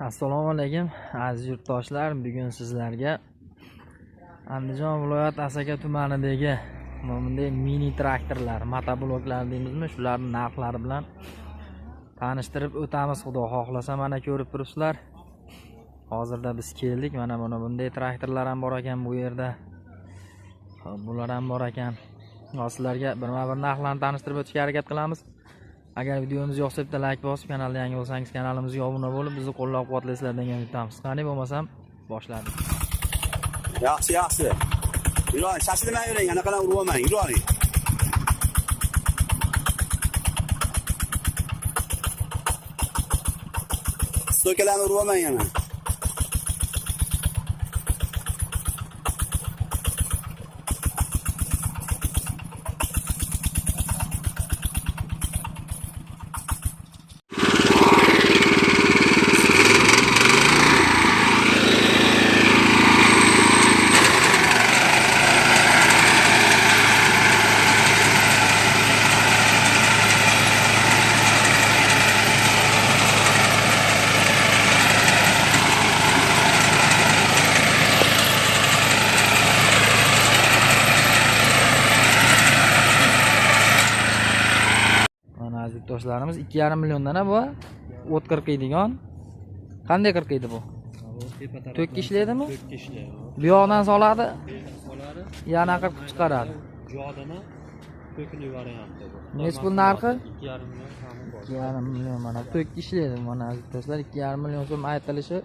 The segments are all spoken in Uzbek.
assalomu alaykum aziz yurtdoshlar. Bugun sizlarga andijon viloyati asaka tumanidagi bunday mini traktorlar motobloklar deymizmi? Shularni narxlari bilan tanishtirib o'tamiz. Xudo xohlasa mana ko'rib turibsizlar. Hozirda biz keldik. Mana mana bunday traktorlar ham bor ekan bu yerda. Bular ham bor ekan. Hozir sizlarga birma bir narxlarni tanishtirib o'tishga harakat qilamiz. Agar videomiz yoqsa bitta layk bosib kanalga yangi bo'lsangiz kanalimizga obuna bo'lib bizni qo'llab quvvatlaysizlar degan umidamiz qani bo'lmasam boshladik. Yaxshi yaxshi. Yuring shoshilmay yuring anaqadan urib olmang yuring stokalarni urib olmang yana. Do'stlarimiz ikki yarim milliondan a bu o't qirqiydigan qanday qirqiydi bu? To'kka ishlaydimi To'kka ishlaydi. bu yoqdan soladi. Yana qirqib chiqaradi. Jodini to'kli varianti bu. Nechi pul narxi? 2,5 million kami bor. ikki yarim million mana. To'kka ishlaydi mana aziz do'stlar. Ikki yarim million so'm aytilishi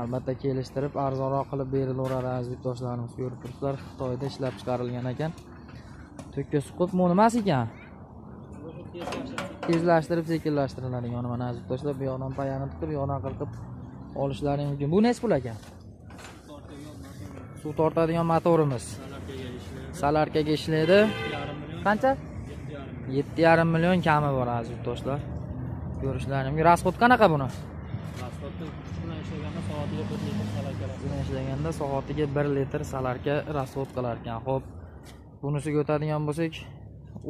albatta kelishtirib arzonroq qilib berilaveradi aziz yurtdoshlarimiz. Ko'rib turibsizlar xitoyda ishlab chiqarilgan ekan. To'kka suqib bu nimasi ekan tezlashtirib sekinlashtiriladigan mana aziz yurtdoshlar bu yoqdan payani tiqib bu yoqdan qirqib olishlaring mumkin bu nechi pul ekan? Suv tortadigan motorimiz. Salarkaga ishlaydi. Qancha? Yetti yarim million kami bor aziz yurtdoshlar ko'rishlaring mumkin расход qanaqa buni? Asfaltda bilan ishlaganda soatiga 1 litr salak bilan ishlaganda soatiga bir litr salarka расход qilar ekan. Ho'p bunisiga o'tadigan bo'lsak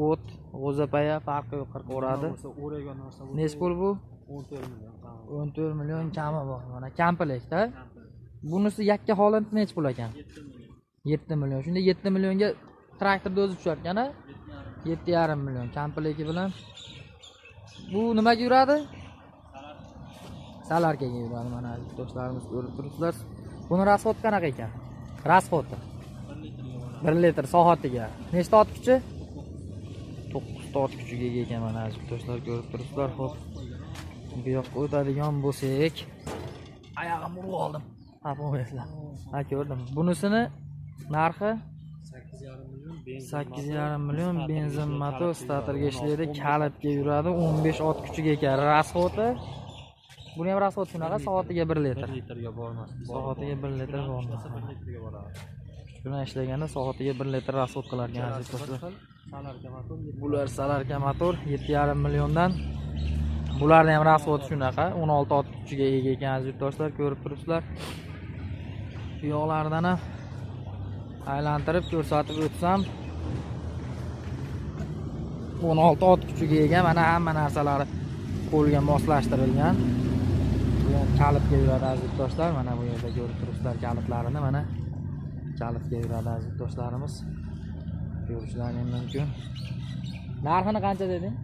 o't g'o'zapaya farqi yo'q qirqaveradi O'ragan narsa nechi pul bu? 14 million kami. o'n to'rt million kami bor. Mana kamplikda bunisi yakka holati nechi pul ekan? Yetti million. Shunda yetti millionga traktorni o'zi tushar ekan a yetti yarim million. Kampligi bilan. Bu nimaga yuradi? Salarkaga yuradi. Mana do'stlarimiz ko'rib turibsizlar buni расход qanaqa ekan? Расходi bir litr soatiga. Nechta ot ot kuchiga ega ekan mana aziz do'stlar ko'rib turibsizlar ho'p bu yoqqa o'tadigan bo'lsak oyog'imni urib oldim ha bo'lmaysizlar ha ko'rdim. Bunisini narxi? 8,5 million benzin. sakkiz yarim million benzin motor statorga ishlaydi kalitga yuradi o'n besh ot kuchiga ekan расходi buni ham расход shunaqa soatiga bir 1 litr litrga bormas. soatiga bir litr Ishlasa 1 litrga boradi. bilan ishlaganda soatiga bir litr расход qilar ekan aziz do'stlar bular salarka motor yetti yarim milliondan. Bularni ham расходi shunaqa o'n olti ot kuchiga ega ekan aziz yurtdoshlar ko'rib turibsizlar. Bu yoqlaridan ham aylantirib ko'rsatib o'tsam o'n olti ot kuchiga ega mana hamma narsalari qo'lga moslashtirilgan. Kalitga yuradi aziz yurtdoshlar mana bu yerda ko'rib turibsizlar kalitlarini mana kalitga yuradi aziz yurtdoshlarimiz ko'rishlaring mumkin narxini qancha deding?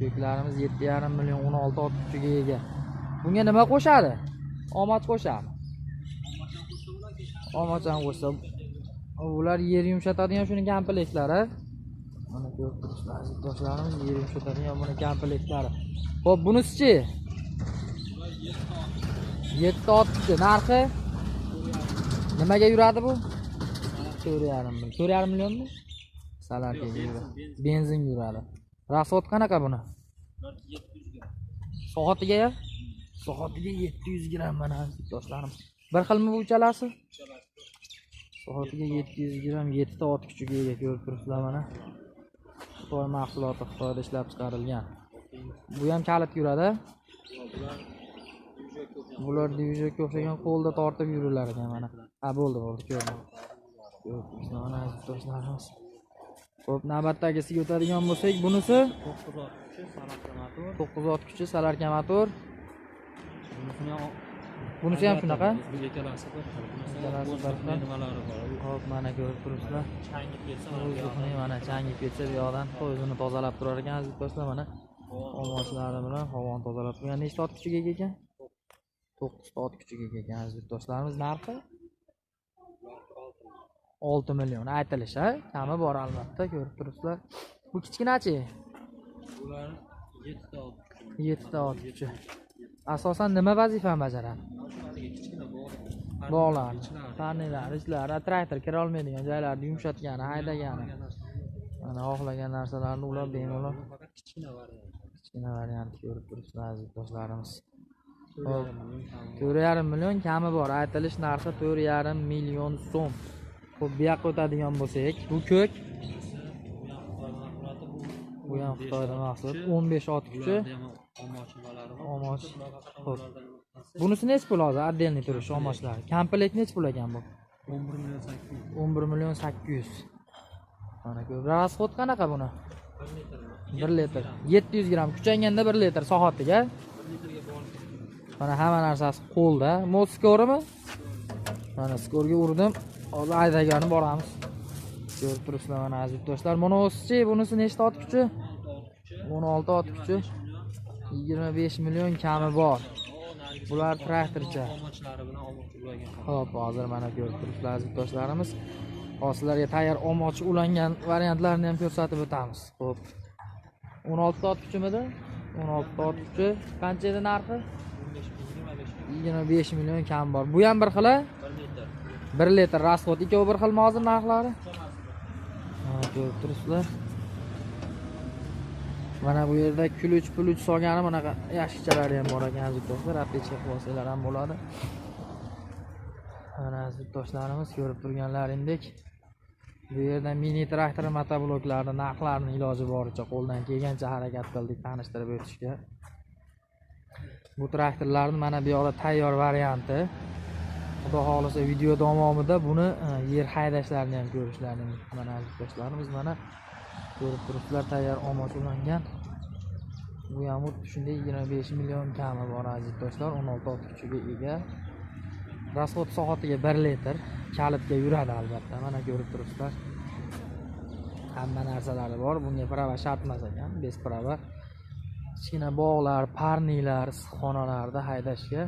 Ko'klarimiz yetti yarim million o'n olti ot kuchiga ega. Bunga nima qo'shadi? Omoch qo'shadi ham qo'shsa ular yer yumshatadigan shuni komplektlar mana ko'rib turibsizlar do'stlarimiz yer yumshatadigan buni komplektlar ho'p bunisichi yetti ot kuchi narxi? Nimaga yuradi bu to'rt yarim million to'rt yarim millionmi yuradi benzin yuradi. Расход qanaqa buni? Soatiga ya? Soatiga yetti yuz gramm mana do'stlarim. Bir xilmi bu uchalasi? Soatiga yetti yuz gramm yettita ot kuchiga ega ko'rib turibsizlar mana. Xitoy mahsuloti xitoyda ishlab chiqarilgan. Bu ham kalit yuradi? Bular dvijokka o'xshagan qo'lda tortib yurilar ekan mana. Ha bo'ldi bo'ldi ko'rdim Mana aziz do'stlarimiz ho'p navbatdagisiga o'tadigan bo'lsak bunisi kuchi sanatli motor to'qqiz ot kuchi salarka motor bunisi ham shunaqa. Ikkalasi bir. Nimalari bor? Hop mana ko'rib turibsizlar. Changib ketsa mana changib ketsa bu yoqdan. O'zini tozalab turar ekan aziz do'stlar mana omoshlari bilan havoni tozalab turgan nechta ot kuchiga ega ekan? To'qqizta ot kuchiga ega ekan aziz do'stlarimiz narxi olti million. Aytilishi kami bor albatta ko'rib turibsizlar. Bu kichkinachi bular yettita oldi yettita ot kuchi asosan nima vazifani bajaradi bog'lar. ichlari. farniylar ichlari traktor kira olmaydigan joylarni yumshatgani haydagani. mana xohlagan narsalarni ular bemalol kichkina variant. Kichkina variant ko'rib turibsizlar aziz do'stlarimiz. To'rt yarim million kami bor. Aytilish narxi to'rt yarim million so'm Xo'p, bu yoqqa o'tadigan bo'lsak bu ko'k. Bu ham xitoydan mahsul. o'n besh ot kuchi. Omoch. Xo'p. bunisi nechi pul hozir? Отдельный turishi omochlari komplekt nechi pul ekan bu? 11 million 800. o'n bir million sakkiz yuz. Mana ko'p. Расход qanaqa buni? Bir litr. Yetti yuz gramm kuchanganda bir litr soatiga mana hamma narsasi qo'lda. Mod skorimi mana skorga urdim. Hozir haydagani boramiz ko'rib turibsizlar mana aziz do'stlar bunisichi bunisi nechta ot kuchi o'n olti ot kuchi yigirma besh million kami bor bular traktorcha Omochlari bilan. Xo'p, hozir mana ko'rib turibsizlar aziz do'stlarimiz. Hozir sizlarga tayyor omoch ulangan variantlarini ham ko'rsatib o'tamiz. Xo'p. 16 ot kuchimidi? 16 ot kuchi qancha edi narxi? 25 million kami bor. Bu ham bir xili? 1 litr расход. Ikkovi bir xilmi hozir narxlari? Ko'rib turibsizlar. Mana bu yerda kuluch puluch solgani bunaqa yashikchalari ham bor ekan aziz do'stlar. Aptechka qilib olsanglar ham bo'ladi. mana aziz do'stlarimiz ko'rib turganlaringdek bu yerda mini traktor motobloklarni narxlarini iloji boricha qo'ldan kelgancha harakat qildik tanishtirib o'tishga bu traktorlarni mana bu yoqda tayyor varianti xudo xohlasa video davomida buni e, yer haydashlarini ham ko'rishlarini mumkin. mana aziz do'stlarimiz mana ko'rib turibsizlar tayyor omoch ulangan bu ham xuddi shunday yigirma besh million kami bor aziz do'stlar o'n olti ot kuchiga ega. Расход soatiga bir litr kalitga yuradi albatta mana ko'rib turibsizlar hamma narsalari bor bunga prava shart emas ekan bez prava. Kichkina bog'lar parniylar issiqxonalarda haydashga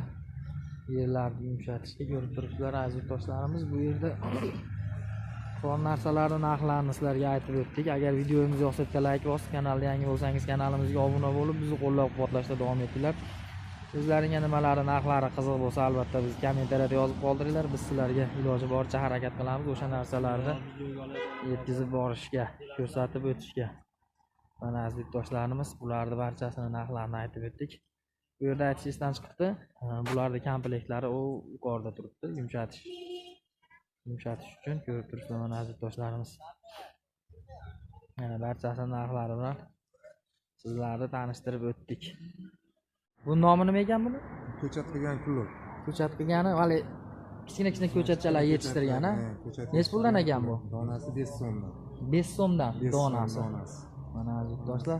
yerlarni yumshatishga ko'rib turibsizlar aziz do'stlarimiz. Bu yerda bor narsalarni narxlarini sizlarga aytib o'tdik. Agar videomiz yoqsa bitta layk bosib kanalda yangi bo'lsangiz kanalimizga obuna bo'lib bizni qo'llab quvvatlashda davom etinglar. O'zlaringga nimalari narxlari qiziq bo'lsa albatta bizga kommentariyada yozib qoldiringlar. Biz sizlarga iloji boricha harakat qilamiz o'sha narsalarni yetkazib borishga ko'rsatib o'tishga. Mana aziz do'stlarimiz bularni barchasini narxlarini aytib o'tdik. Bu yerda aytish esdan chiqibdi bularni komplektlari u yuqorida turibdi. Yumshatish yumshatish uchun ko'rib turibsizlar mana aziz do'stlarimiz mana barchasini narxlari bilan sizlarni tanishtirib o'tdik. Bu nomi nima ekan buni? Ko'chat qilgan kulib ko'chat qilgani hali kichkina kichkina ko'chatchalar yetishtirgani. nechi puldan ekan bu? Donasi besh so'mdan besh so'mdan donasi. Mana aziz do'stlar.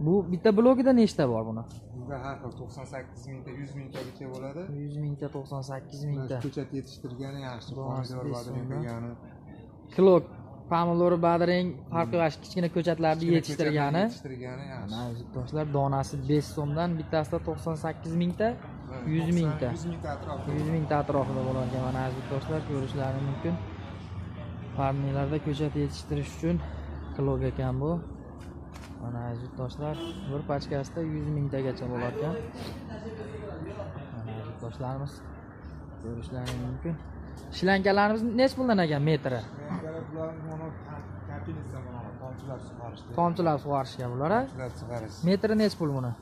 Bu bitta blogida nechta bor buni? Bizda har xil to'qson sakkiz mingta yuz mingtagacha bo'ladi. Yuz mingta to'qson sakkiz mingta. ko'chat yetishtirgani yaxshi pomidor badring qilgani kilo pomidor badring farqi yo'q kichkina ko'chatlarni yetishtirgani. yetishtirgani yaxshi. Do'stlar donasi besh so'mdan bittasida to'qson sakkiz mingta yuz 90, mingta. yuz mingta atrofida yuz mingta atrofida bo'lar ekan mana aziz do'stlar ko'rishlari mumkin. Farmiylarda ko'chat yetishtirish uchun kilog ekan bu mana aziz do'stlar bir pachkasida yuz mingtagacha bo'lar ekan mana aziz do'stlarimiz ko'rishlari mumkin. Shlankalarimiz nechi puldan ekan? Metri. Tomchilab sug'orishga bular tomchilar sug'orish metri nechi pul buni?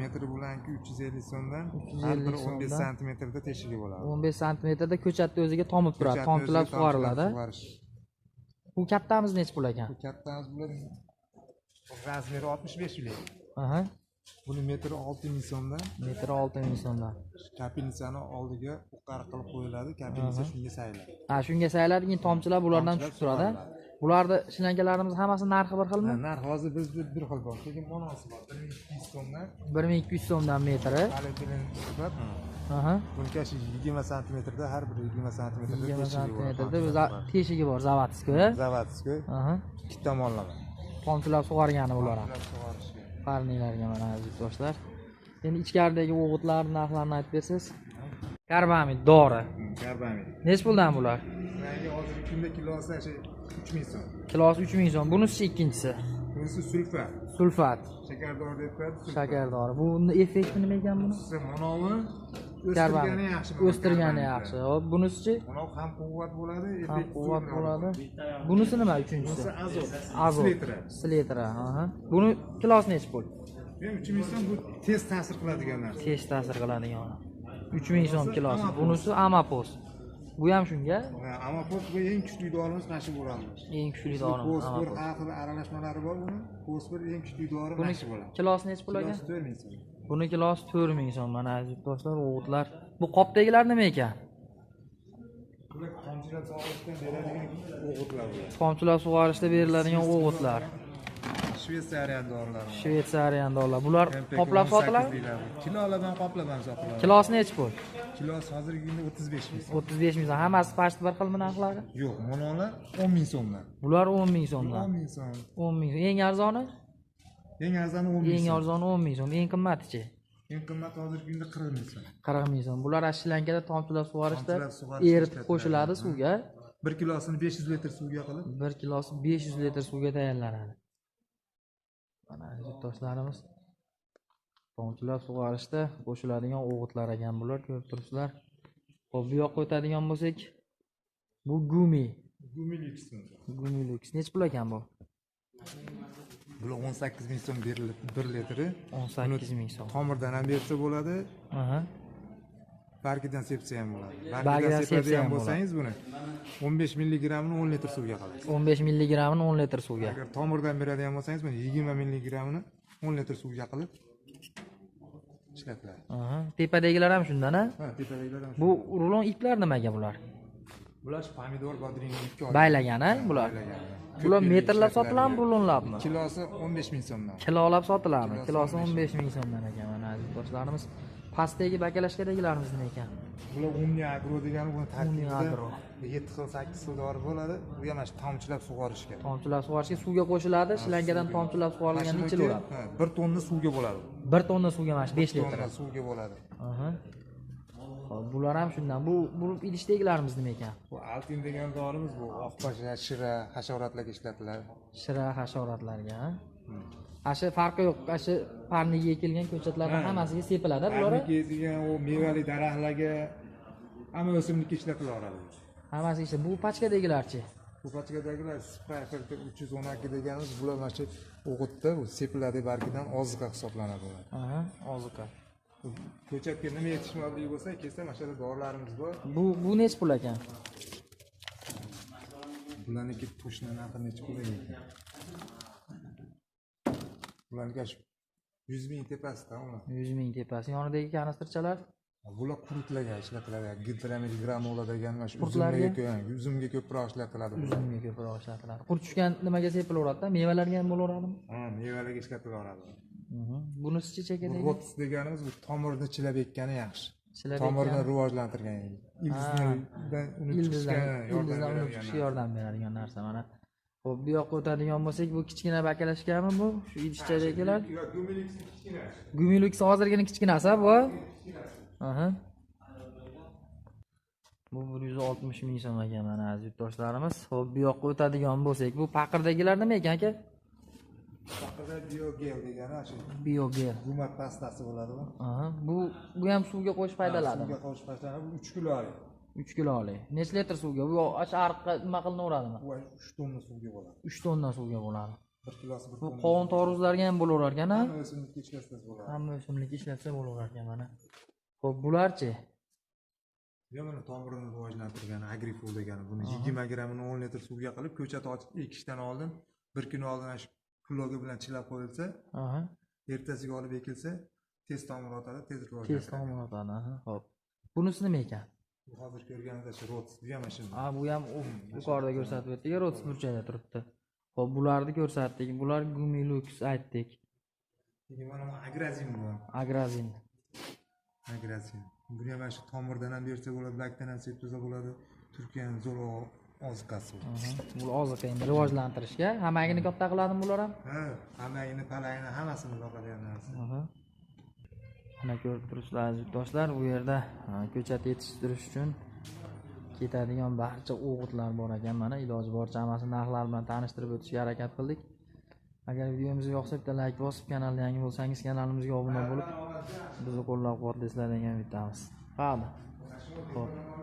Metri bulanki uch yuz ellik so'mdan 350 har biri o'n besh santimetrda teshigi bo'ladi. o'n besh santimetrda ko'chatni o'ziga tomib turadi. Tomchilab sug'oriladi bu kattamiz nechi pul ekan? Bu kattamiz bular razmeri oltmish besh million aha. Buni metri olti ming so'mdan metri olti ming so'mdan kapelnisani oldiga uqar qilib qo'yiladi. Kapelnisa shunga sayiladi. Ha shunga sayiladi keyin tomchilar bulardan tushib turadi. bularni shlankalarimiz hammasi narxi bir xilmi? Narx hozir bizda bir xil bor. Lekin monosi bor. Bir ming ikki yuz so'mdan bir ming ikki yuz so'mdan metri. Shu yigirma santimetrda har biri yigirma santimetrda yigirma santimetrda teshigi bor zavodskiy aha. Ikki tomonlama tomchilab sug'organi bular ham parnilarga mana aziz do'stlar. Endi ichkaridagi o'g'itlar narxlarini aytib bersangiz. Karbamid dori. Karbamid. Nechi puldan bular? Hozirgi kunda kilosi uch ming so'm. Kilosi uch ming so'm. Bunisi ikkinchisi. Bunisi sulfa sulfat. Shakardor deb qo'yadi shakardori buni effekti nima ekan buni? Monovi karbamid o'stirgani yaxshi o'stirgani yaxshi. Hop bunisichi Mono ham quvvat bo'ladi ham effekt quvvat bo'ladi. bunisi nima uchinchisi? Azot slitra aha. Buni kilosi nechi pul? Men uch ming so'm bu tez ta'sir qiladigan narsa. Tez ta'sir qiladigan. Uch ming so'm kilosi bunisi amapos. Bu ham shunga? Post bu eng kuchli dorimiz mana shu bo'ladi. Eng kuchli dori fosfor har xil aralashmalari bor buni. Fosfor eng kuchli dori mana shu bo'ladi. kilosi nechi pul ekan to'rt ming so'm buni kilosi to'rt ming so'm mana aziz do'stlar o'g'itlar bu qopdagilar nima ekan bular tomchilar sog'liqdan beradigan o'g'itlar bular tomchilab sug'orishda beriladigan o'g'itlar shvetsariya dorilari shvetsariyan dollar bular MPK qoplab 18 sotiladi deyiladi. kilolar bilan qoplab ham sotiladi kilosi nechi pul kilosi hozirgi kunda o'ttiz besh ming so'm o'ttiz besh ming so'm hammasi почти bir xilmi narxlari yo'q monolar o'n ming so'mdan bular o'n ming o'n so'mdan ming so'm o'n ming so'm eng arzoni eng arzoni o'n ming eng arzoni o'n ming so'm. Eng qimmatichi eng qimmati hozirgi kunda qirq ming so'm. Qirq ming so'm. Bular ashlankada tomchilab sug'orishda Tomchilab sug'orishda eritib qo'shiladi suvga. Bir kilosini besh yuz litr suvga qilib. Bir kilosi besh yuz litr suvga tayyorlanadi. Mana yurtdoshlarimiz tomchilab sug'orishda qo'shiladigan o'g'itlar ekan bular ko'rib turibsizlar. Ho'p bu yoqqa o'tadigan bo'lsak bu gumi. Gumilik so'm gumi luks nechi pul ekan bu bular o'n sakkiz ming so'm bir lit- bir litri o'n sakkiz ming so'm. Tomirdan ham bersa bo'ladi. Aha. bargidan sepsa ham bo'ladi. Ham sepadigan bo'lsangiz buni o'n besh milligrammini o'n litr suvga qilasiz o'n besh milligrammini o'n litr suvga. Agar tomirdan beradigan bo'lsangiz buni yigirma milligrammini o'n litr suvga qilib ishlatiladi. Tepadagilar ham shundan a ha tepadagilar ham bu rulon iplar nimaga bular? Bular shu pomidor bodringni baylagan a bular bular metrlab sotiladimi rulonlabmi kilosi o'n besh ming so'mdan. Kilolab sotiladimi Kilosi o'n besh ming. so'mdan ekan mana aziz do'stlarimiz. Pastdagi bakalashkadagilarimiz nima ekan? Bular umni agro degani buni tarkibida yetti xil sakkiz xil dori bo'ladi. Bu ham shu tomchilab sug'orishga tomchilab sug'orishga suvga qo'shiladi shlankadan tomchilab sug'orilganda ichilaveradi ha, bir tonna suvga bo'ladi. Bir tonna suvga mana shu besh litr suvga bo'ladi. Hop, bular ham shundan. Bu bu idishdagilarimiz nima ekan? Bu altin degan dorimiz bu. Oqpasha shira hasharotlarga ishlatiladi. Shira hasharotlarga. Ha? ana shu farqi yo'q. Ana shu parniga ekilgan ko'chatlarni Ha. hammasiga sepiladi bular degan u mevali daraxtlarga hamma o'simlikka ishlatilaveradi hammasi ishla bu pachkadagilarchi? Bu pachkadagilar sprayfer uch yuz o'n ikki deganimiz bular mana shu o'g'itda sepiladi bargidan oziqa hisoblanadi ular. Bu ko'chatga nima yetishmovligi bo'lsa kelsa mana shu yerda dorilarimiz bor. Bu bu nechi pul ekan? Bularniki to'shna narxi necha pul ekan? Bularniki shu yuz ming tepasida ular yuz ming tepasi. Yonidagi kanistrchalar? Bular qurutlarga ishlatiladi gidramil gramola degan mana shu uzumga uzumga ko'proq ishlatiladi uzumga ko'proq ishlatiladi. Qurt tushgan nimaga sepilaveradida mevalarga ham bo'laveradimi? Ha mevalarga ishlatilaveradi. Bunisichi chekadagi rots deganimiz bu tomirni chilab ekkani yaxshi Chilab tomirni rivojlantirgan ildizdan chiqishga yordam beradigan narsa. mana ho'p bu yoqqa o'tadigan bo'lsak bu kichkina bakalashkami bu shu idishchadagilar gumilux hozirgini kichkinasi a bu aha bu bir yuz oltmish ming so'm ekan mana aziz yurtdoshlarimiz ho'p bu yoqqa o'tadigan bo'lsak bu paqirdagilar nima ekan aka Haqida biogel degani shu biogel. gumat pastasi bo'ladi bu. aha bu bu ham suvga qo'shib foydalanadi Suvga qo'shib tashlanadi. Bu 3 kilo oladi. uch kiloli necha litr suvga? Bu shu ariqqa nima qilinaveradimi Bu 3 tonna suvga bo'ladi. uch tonna suvga bo'ladi. 1 kilosi 1 bu qovun toruzlarga ham bo'laverar ekan Hamma o'simlikka ishlatsangiz bo'ladi. hamma o'simlik ishlatsa bo'laverar ekan mana. Ho'p bularchi? Yo mana tomirini rivojlantirgan agriful degani. Buni 20 grammini 10 litr suvga qilib ko'chat ochib ekishdan oldin bir kun oldin shu kulogi bilan chilab qo'yilsa, ertasiga olib ekilsa, tez tomir otadi, tez tez rivojlanadi. tomir otadi ho'p. Bunisi nima ekan? Bu hozir ko'rganingizda shu rots mana shu ha bu ham u yuqorida ko'rsatib o'tdik rots burchakda turibdi. Ho'p bularni ko'rsatdik bular gumilux aytdik. Keyin mana bu agrazin bu. Agrazin. Agrazin. Buni ham mana shu tomirdan ham bersa bo'ladi lakdan ham sepsa bo'ladi. Turkiyani zo'r o- oziqasi bu endi rivojlantirishga. Hammagini katta qiladimi bular ham? Ha hammagini palagini hammasini Aha. mana ko'rib turibsizlar aziz yurtdoshlar bu yerda ha, ko'chat yetishtirish uchun ketadigan barcha o'g'itlar bor ekan. Mana iloji boricha hammasini narxlari bilan tanishtirib o'tishga harakat qildik. Agar videomiz yoqsa bitta layk bosib kanalga yangi bo'lsangiz kanalimizga obuna bo'lib bizni qo'llab quvvatlaysizlar degan umiddamiz. Hadi ho'p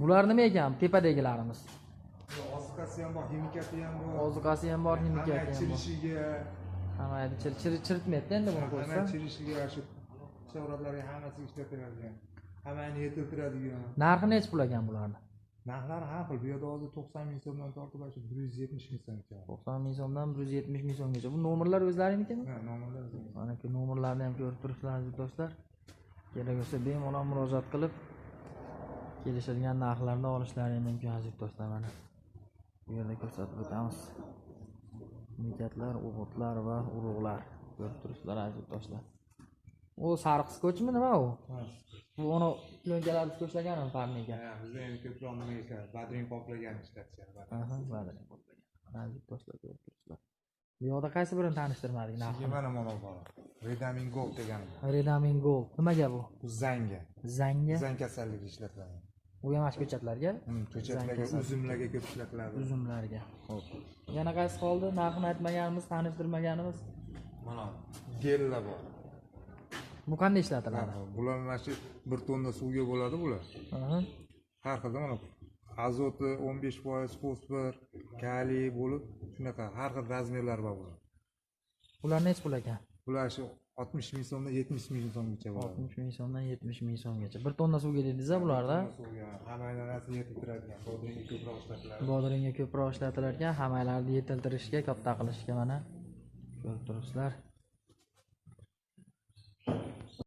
bular nima ekan tepadagilarimiz. Oziqasi ham bor ximikati ham bor. Oziqasi ham bor himikati ham bor. chirishiga. Chir chiritmaydida endi buni hamma qo'ysa chirishiga shu shovratlarga hammasiga ishlatiladigan hammani yetiltiradigan. Narxi nechi pul ekan bularni? Narxlari har xil bu yerda hozir to'qson ming so'mdan tortib shu bir yuz yetmish ming so'mgacha to'qson ming so'mdan bir yuz yetmish ming so'mgacha. Bu nomerlar o'zlaringnikimi Ha, nomerlar mana shu nomerlarni ham ko'rib turibsizlar aziz do'stlar. Kerak bo'lsa bemalol murojaat qilib kelishilgan narxlarda olishlari mumkin aziz do'stlar mana bu yerda ko'rsatib o'tamiz. Bekatlar o'g'itlar va urug'lar ko'rib turibsizlar aziz do'stlar. U sariq skochmi nima u? Bu uni plyonkalar skochlaganmi parnika Ha, bizda endi ko'proq nima badring qoplagan ishlatishadi aha badani qo'llagan. aziz do'stlar ko'rib turibsizlar. Bu yoqda qaysi birini tanishtirmadik Sizga narxini mana mana redamin gold degani. Redamin gold. Nimaga bu? Bu zanga? Zanga zang kasalligi ishlatiladi bu ham mana shu ko'chatlarga Hmm, ko'chatlarga uzumlarga ko'p ishlatiladi uzumlarga. Ho'p yana qaysi qoldi narxini aytmaganimiz tanishtirmaganimiz? Mana gellar bor. Bu qanday ishlatiladi? Bular mana shu bir tonna suvga bo'ladi bular. Har xilda mana azoti o'n besh foiz fosfor kaliy bo'lib shunaqa har xil razmerlar bor bular. Bular nechi pul ekan? Bular shu oltmish ming so'mdan yetmish ming so'mgacha bo'ladi oltmish ming so'mdan yetmish ming so'mgacha bir tonna suvga dedingiz bularda hamma narsani yetib turadigan bodringga ko'proq ishlatiladi bodringga ko'proq ishlatilar ekan hammalarni yetiltirishga katta qilishga mana ko'rib turibsizlar